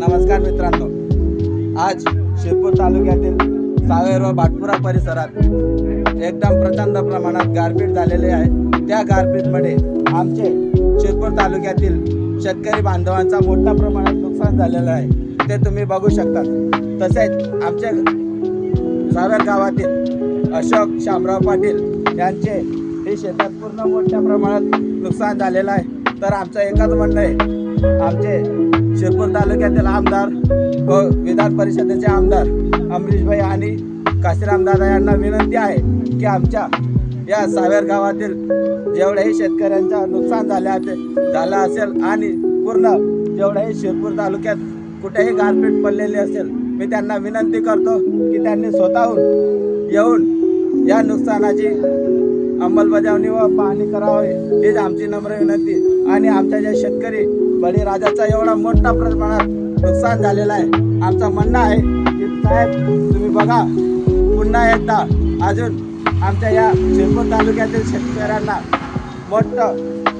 नमस्कार मित्रांनो. आज शिरपूर तालुक्यातील सावेर व भाटपुरा परिसरात एकदम प्रचंड प्रमाणात गारपीट झालेले आहे. त्या गारपीटमध्ये आमचे शिरपूर तालुक्यातील शेतकरी बांधवांचा मोठ्या प्रमाणात नुकसान झालेलं आहे. ते तुम्ही बघू शकता तसेच आमचे सावेर गावातील अशोक शामराव पाटील यांचे हे शेतात पूर्ण मोठ्या प्रमाणात नुकसान झालेलं आहे. तर आमचं एकच म्हणणं आहे आमचे शिरपूर तालुक्यातील आमदार व विधान परिषदेचे आमदार अमरीशभाई आणि काशीराम दादा यांना विनंती आहे की आमच्या या सावेर गावातील जेवढ्याही शेतकऱ्यांचं नुकसान झाले असे- झालं असेल आणि पूर्ण जेवढ्याही शिरपूर तालुक्यात कुठेही गारपीट पडलेली असेल मी त्यांना विनंती करतो की त्यांनी स्वतःहून येऊन या नुकसानाची अंमलबजावणी व पाहणी करावे हीच आमची नम्र विनंती. आणि आमच्या ज्या शेतकरी बळीराजाचा एवढा मोठा प्रमाणात नुकसान झालेलं आहे आमचं म्हणणं आहे की साहेब तुम्ही बघा पुन्हा एकदा अजून आमच्या या शिरपूर तालुक्यातील शेतकऱ्यांना मोठं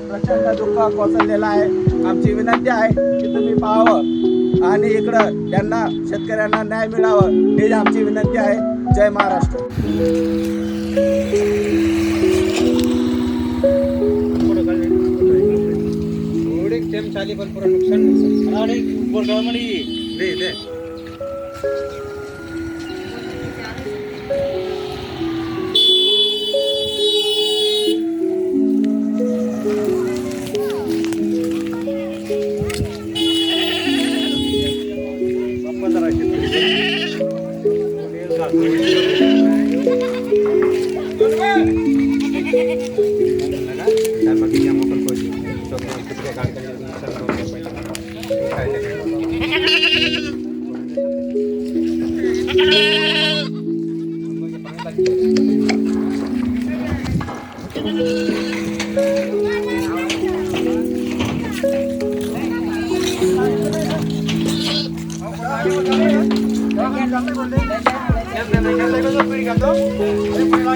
प्रचंड दुःख कोसळलेलं आहे. आमची विनंती आहे की तुम्ही पाहावं आणि इकडं त्यांना शेतकऱ्यांना न्याय मिळावं हीच आमची विनंती आहे. जय महाराष्ट्र. तालिबान पुरा नुकसान दे दे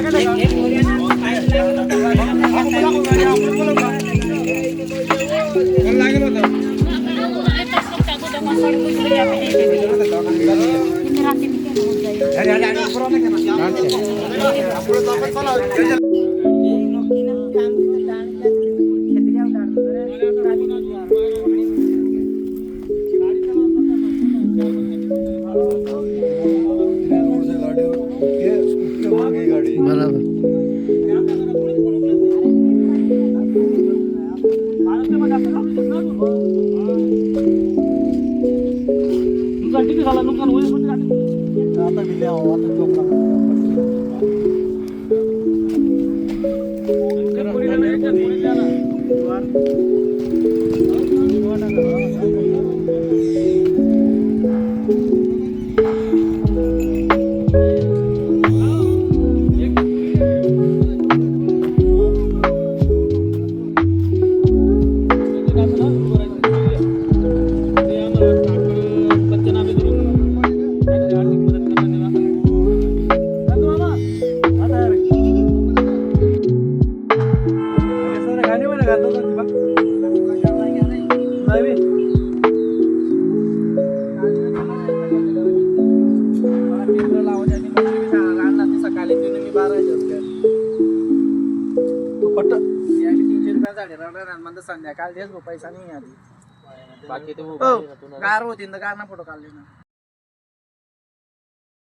Gracias. আচ্ছা थोडे टेम चाली पण पुरा नुकसान नाही आणि बोलगावमध्ये दे संध्याकाळ देस पैसा नाही आधी बाकी तो गार होती गार ना फोटो काढले ना.